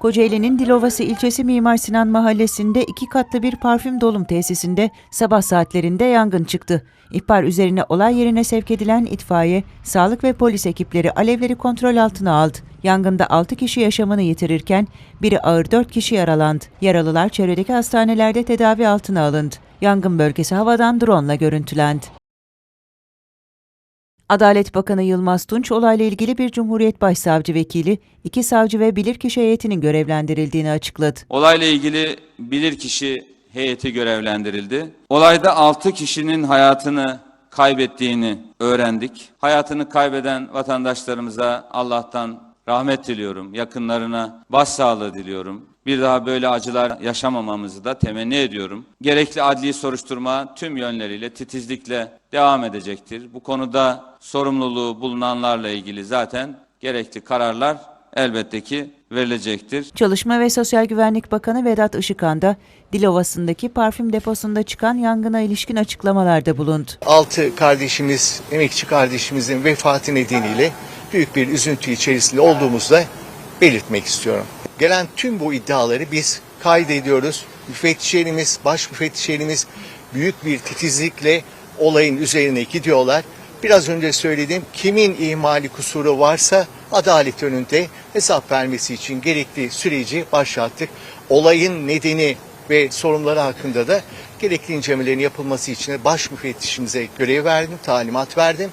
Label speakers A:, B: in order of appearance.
A: Kocaeli'nin Dilovası ilçesi Mimar Sinan mahallesinde iki katlı bir parfüm dolum tesisinde sabah saatlerinde yangın çıktı. İhbar üzerine olay yerine sevk edilen itfaiye, sağlık ve polis ekipleri alevleri kontrol altına aldı. Yangında 6 kişi yaşamını yitirirken biri ağır 4 kişi yaralandı. Yaralılar çevredeki hastanelerde tedavi altına alındı. Yangın bölgesi havadan drone görüntülendi. Adalet Bakanı Yılmaz Tunç olayla ilgili bir Cumhuriyet Başsavcı Vekili, iki savcı ve bilirkişi heyetinin görevlendirildiğini açıkladı.
B: Olayla ilgili bilirkişi heyeti görevlendirildi. Olayda 6 kişinin hayatını kaybettiğini öğrendik. Hayatını kaybeden vatandaşlarımıza Allah'tan rahmet diliyorum. Yakınlarına başsağlığı diliyorum. Bir daha böyle acılar yaşamamamızı da temenni ediyorum. Gerekli adli soruşturma tüm yönleriyle titizlikle devam edecektir. Bu konuda sorumluluğu bulunanlarla ilgili zaten gerekli kararlar elbette ki verilecektir.
A: Çalışma ve Sosyal Güvenlik Bakanı Vedat Işıkhan da Dilovası'ndaki parfüm deposunda çıkan yangına ilişkin açıklamalarda bulundu.
C: altı kardeşimiz, emekçi kardeşimizin vefatı nedeniyle büyük bir üzüntü içerisinde olduğumuzu da belirtmek istiyorum. Gelen tüm bu iddiaları biz kaydediyoruz. Müfettişlerimiz, baş müfettişlerimiz büyük bir titizlikle olayın üzerine gidiyorlar. Biraz önce söyledim kimin ihmali kusuru varsa adalet önünde hesap vermesi için gerekli süreci başlattık. Olayın nedeni ve sorunları hakkında da gerekli incelemelerin yapılması için baş müfettişimize görev verdim, talimat verdim.